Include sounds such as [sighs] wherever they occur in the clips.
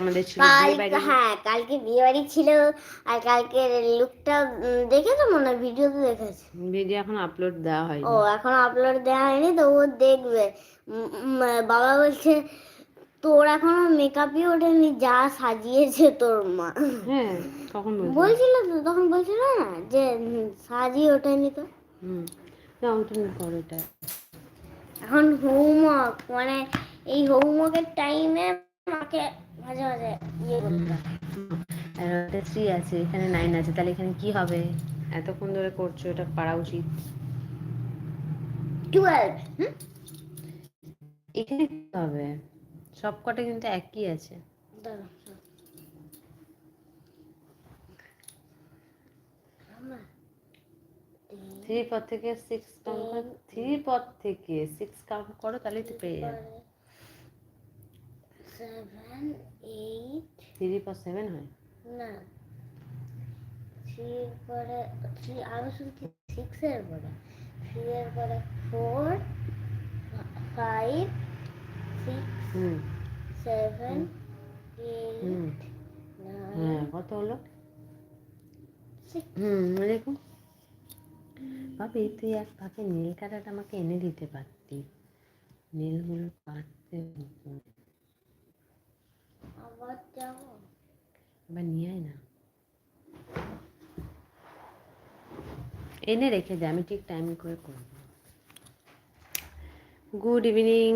আমাদের ছিল হ্যাঁ কালকে বিয়ে বাড়ি ছিল আর কালকে লুকটা দেখেছ মনে হয়? ভিডিওতে দেখেছি? ভিডিও এখন আপলোড দেওয়া হয়নি। ও এখন আপলোড দেওয়া হয়নি তো ও দেখবে। বাবা বলছে তোর এখনও মেকআপই ওঠেনি যা সাজিয়েছে তোর মা। হ্যাঁ বলছি বলছিল? তো তখন বলছিল না যে সাজিয়ে ওঠেনি তো। হুম না তুমি করো এটা। এখন হোমওয়ার্ক মানে এই হোমওয়ার্কের টাইমে মাকে মাঝে মাঝে ইয়ে আর ওটা থ্রি আছে এখানে নাইন আছে তাহলে এখানে কি হবে? এতক্ষণ ধরে করছ এটা পারা উচিত। টুয়েলভ এখানে কি হবে? সব কটা কিন্তু একই আছে। থ্রি পর থেকে সিক্স কাউন্ট থ্রি পর থেকে সিক্স কাউন্ট করো তাহলে তো পেয়ে যাবে। সেভেন এইট থ্রি পর সেভেন হয়। না। থ্রি পরে থ্রি আমি শুনছি সিক্স এর পরে। থ্রি এর পরে four five six seven eight হ্যাঁ কত হলো? হুম দেখো ভাবি তুই এক ফাঁকে নীল কাটাটা আমাকে এনে দিতে পারতি। নীলগুলো কাটতে। আবার নিয়ে আয় না এনে রেখে দে আমি ঠিক টাইম করে করব গুড ইভিনিং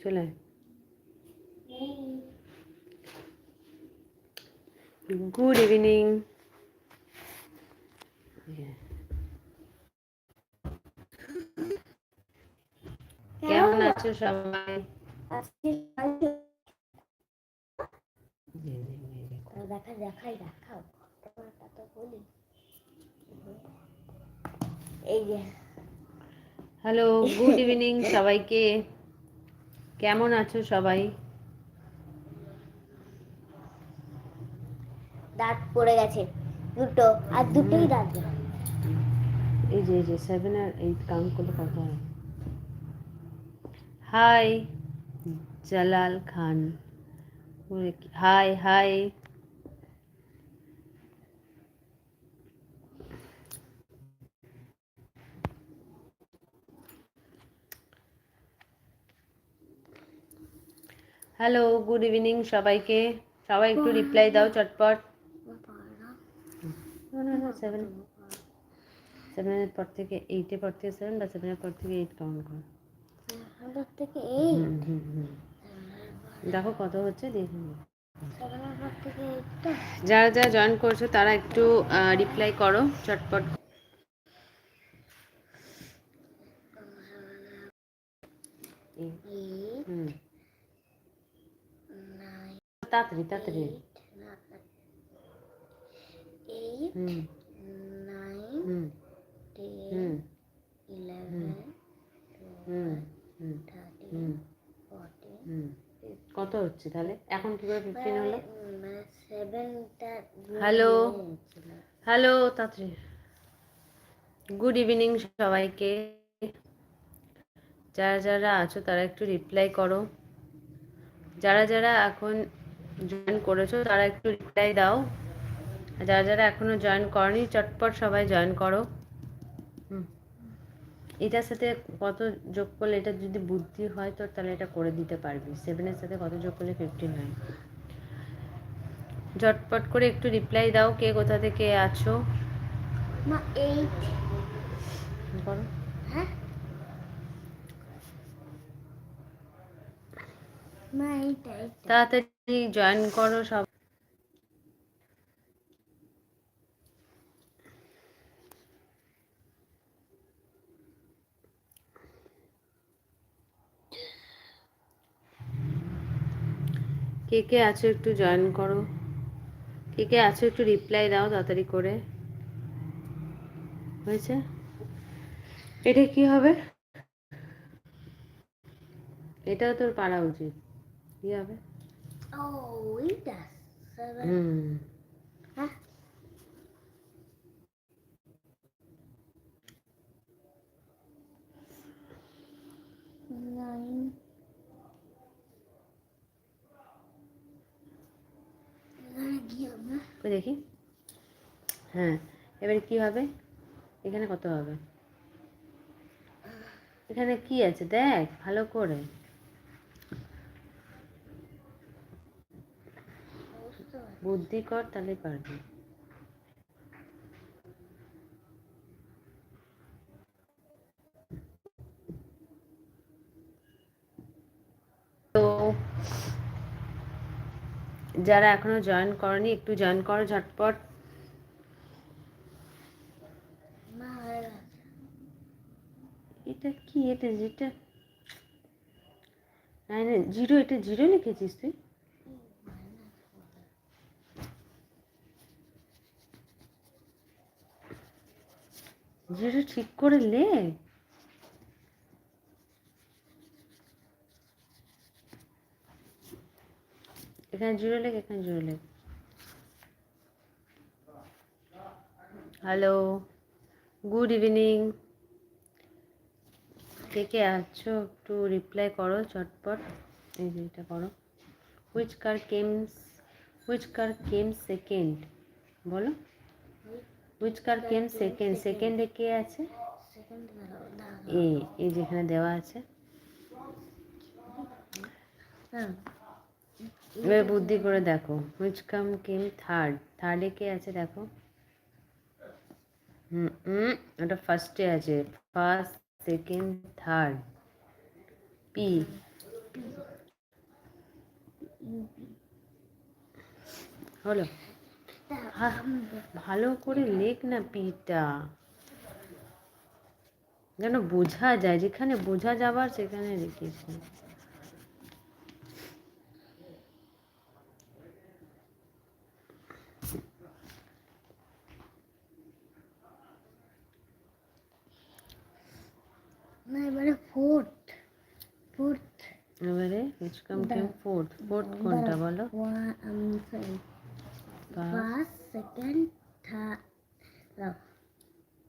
চলে গুড ইভিনিং কেমন আছো সবাই? আজকে দেখা দেখাই দেখাও তোমারটা তো বলি এই যে। হ্যালো গুড ইভিনিং সবাইকে। কেমন আছো সবাই? দাঁত পড়ে গেছে। দুটো আর দুটোই দাঁত। এই যে এই যে সেভেন আর এইট কাউন্ট করলে কত হয়? Hi Jalal Khan hi hi hello good evening সবাইকে। সবাই একটু রিপ্লাই দাও চটপট। সেভেন সেভেনের পর থেকে এইটের পর থেকে সেভেন বা সেভেনের পর থেকে এইট কাউন্ট করো। থেকে এই হুম, হুম, হুম। দেখো কত হচ্ছে দেখে। নিও। সেভেনের পর থেকে এইটটা যারা যারা জয়েন করছ তারা একটু রিপ্লাই করো চটপট। এইট হুম। তাড়াতাড়ি হুম হুম হুম হুম হুম হুম কত হচ্ছে তাহলে? এখন কি করে ফিফটিন হলো? হ্যালো হ্যালো তাড়াতাড়ি গুড ইভিনিং সবাইকে। যারা যারা আছো তারা একটু রিপ্লাই করো। যারা যারা এখন জয়েন করেছ তারা একটু রিপ্লাই দাও। যারা যারা এখনও জয়েন করনি চটপট সবাই জয়েন করো। এটার সাথে কত যোগ করলে এটা যদি বুদ্ধি হয় তো তাহলে এটা করে দিতে পারবি। সেভেনের সাথে কত যোগ করলে ফিফটিন হয়। ঝটপট করে একটু রিপ্লাই দাও কে কোথা থেকে আছো। মা এইট করো। হ্যাঁ? মা এইটা এইটা তাড়াতাড়ি জয়েন করো সব। কে কে আছো একটু জয়েন করো। কে কে আছো একটু রিপ্লাই দাও তাড়াতাড়ি করে। হয়েছে? এটা কি হবে? এটাও তোর পারা উচিত। কি হবে? নাইন এখানে কি হবে ওই দেখি? হ্যাঁ এবারে কি হবে? এখানে কত হবে? এখানে কি আছে? দেখ ভালো করে। বুদ্ধি কর তাহলে পারবি। যারা এখনও জয়েন করনি, একটু জয়েন করো ঝটপট। এটা কি? এটা যেটা না, জিরো, এটা জিরো লিখেছিস তুই? জিরো ঠিক করে লে এখানে জিরো লেখ, এখানে জিরো লেখ। হ্যালো গুড ইভিনিং কে কে আছো একটু রিপ্লাই করো চটপট। এই যে এটা করো। Which card comes which card came second বলো। হুইচ কার কেম সেকেন্ড সেকেন্ডে কে আছে? এই এই যেখানে দেওয়া আছে। হ্যাঁ। এবার বুদ্ধি করে দেখো। হুইচ কাম কেম থার্ড থার্ডে কে আছে দেখো? হুম ওটা ফার্স্টে আছে। ফার্স্ট সেকেন্ড থার্ড পি হলো। ভালো করে লেখ না পিটা যেন বোঝা যায় যেখানে বোঝা যাবার সেখানে না এবারে ফোর্থ। ফোর্থ। এবারে কেম ফোর্থ ফোর্থ কোনটা বলো? first second third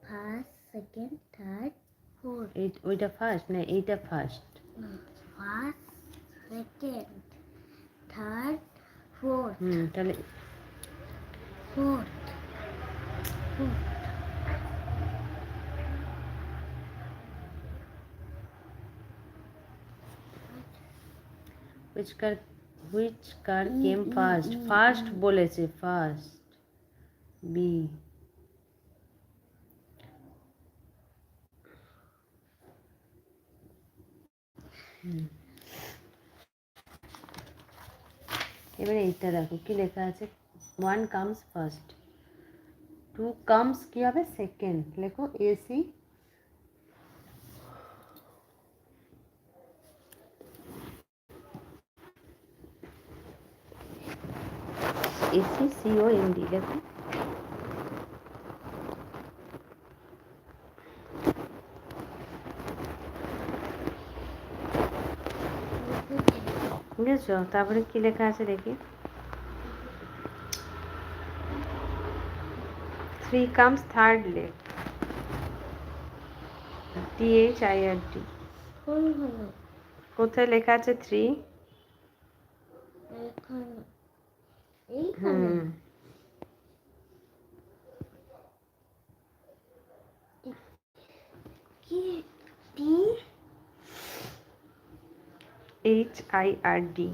first second third fourth এই ওইটা ফার্স্ট না এইটা first first second third fourth হুম তাহলে fourth fourth which car which card came first first বলেছে ফার্স্ট বি এবারে এইটা দেখো, কি লেখা আছে? One comes first two comes কি হবে? সেকেন্ড লেখো এসি সিও এনডি দেখো বুঝেছ? তারপরে কি লেখা আছে দেখি? থ্রি কামস থার্ড লেখ T H I R D কোথায় লেখা আছে three H I R D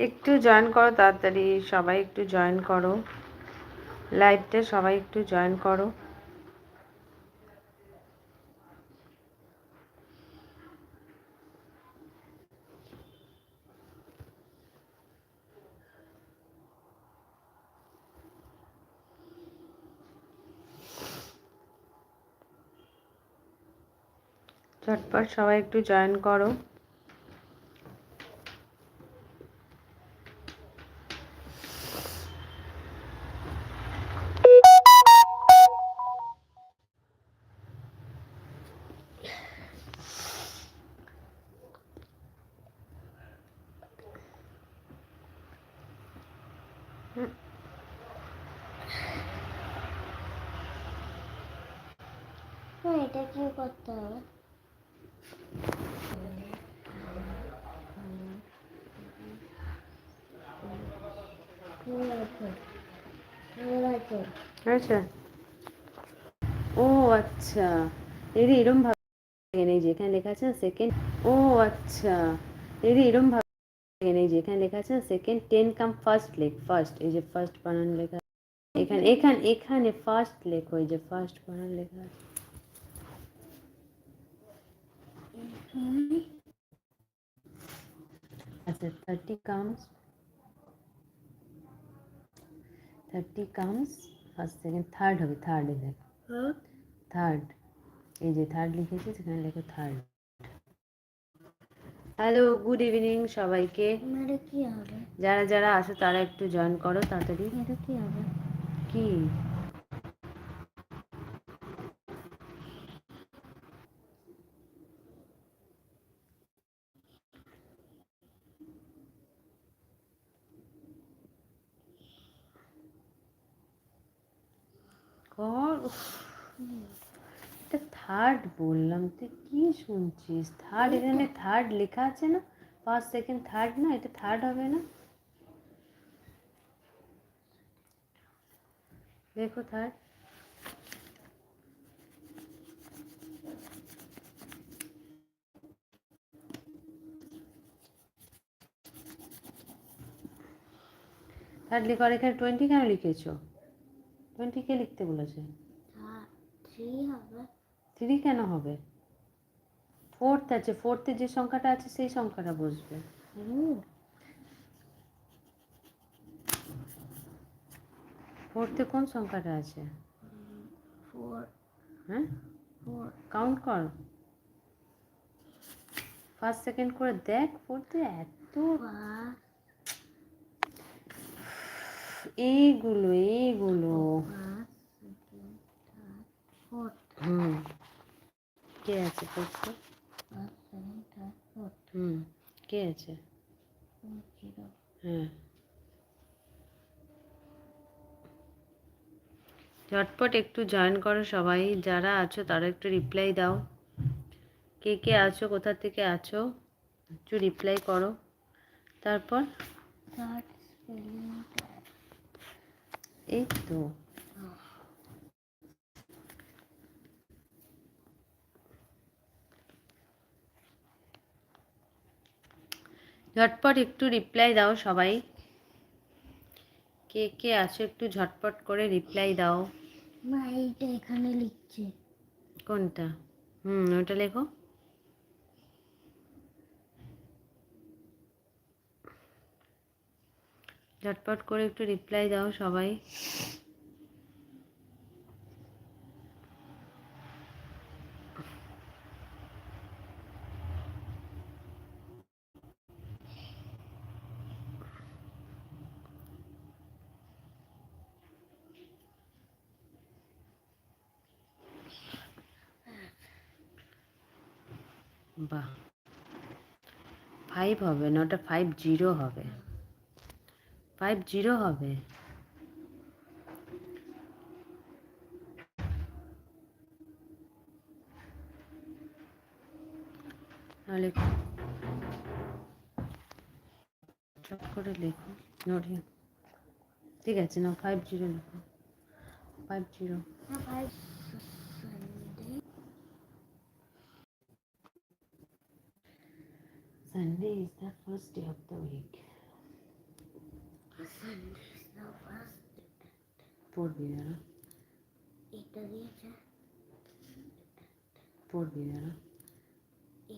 একটু জয়েন করো তাড়াতাড়ি সবাই একটু জয়েন করো। লাইভটা সবাই একটু জয়েন করো। ঝটপট সবাই একটু জয়েন করো। এটা কি করতে হবে ঠিক আছে ঠিক আছে আচ্ছা ও আচ্ছা দিদি এরম ভাবে এই যে এখানে লেখা আছে সেকেন্ড ও আচ্ছা দিদি এরম ভাবে এই যে এখানে লেখা আছে সেকেন্ড টেন কাম ফার্স্ট লেখ ফার্স্ট এই যে ফার্স্ট বানান লেখা আছে। এখানে এখানে এখানে ফার্স্ট লেখো এই যে ফার্স্ট বানান লেখা আছে আচ্ছা thirty comes thirty comes first second third হবে থার্ড দেখো। হ্যাঁ? থার্ড এই যে থার্ড লিখেছি সেখানে লেখো থার্ড হ্যালো গুড ইভিনিং সবাইকে। এটা কি হবে? যারা যারা আসো তারা একটু জয়েন করো তাড়াতাড়ি। কি? এটা থার্ড বললাম, তুই কি শুনছিস? থার্ড এখানে থার্ড লেখা আছে না? ফার্স্ট সেকেন্ড থার্ড না? এটা থার্ড হবে না? দেখো থার্ড থার্ড লেখা, আর এখানে টোয়েন্টি কেন লিখেছো? টোয়েন্টি কে লিখতে বলেছে? থ্রি কেন হবে? ফোর্থ আছে ফোর্থে যে সংখ্যাটা আছে সেই সংখ্যাটা বসবে। ফোর্থে কোন সংখ্যাটা আছে? হ্যাঁ? কাউন্ট কর। ফার্স্ট সেকেন্ড করে দেখ ফোর্থে এত এইগুলো এইগুলো পাঁচ সেকেন্ড থার্ড ফোর্থ হুম। কে আছে হুম কে আছে? হ্যাঁ। ঝটপট একটু জয়েন করো সবাই যারা আছো তারা একটু রিপ্লাই দাও। কে কে আছো কোথা থেকে আছো? একটু রিপ্লাই করো। তারপর? এই তো। ঝটপট একটু রিপ্লাই দাও সবাই। কে কে আছো একটু ঝটপট করে রিপ্লাই দাও। মা এইটা এখানে লিখছে। কোনটা? হুম ওটা লেখো। ঝটপট করে একটু রিপ্লাই দাও সবাই। বাহ। ফাইভ হবে না ওটা ফাইভ জিরো হবে। ফাইভ জিরো হবে? নাহলে চট করে লেখো নোটে ঠিক আছে না ফাইভ জিরো লেখো। Five zero five It's is the first day of the week. Sunday is the first day. போடுவீரா Italia. போடுவீரா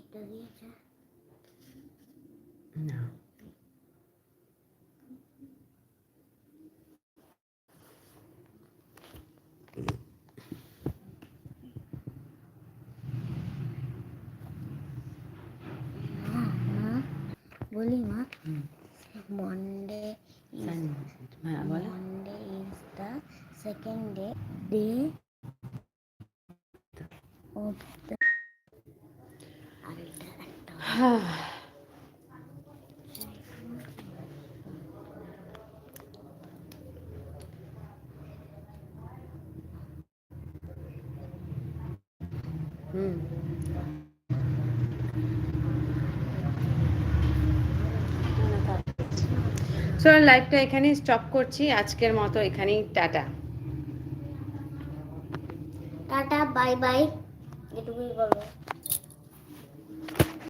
Italia. No. হুম [sighs] চলো লাইভটা এখানেই স্টপ করছি। আজকের মতো এখানেই টাটা। টাটা বাই বাই এটুকুই বলব।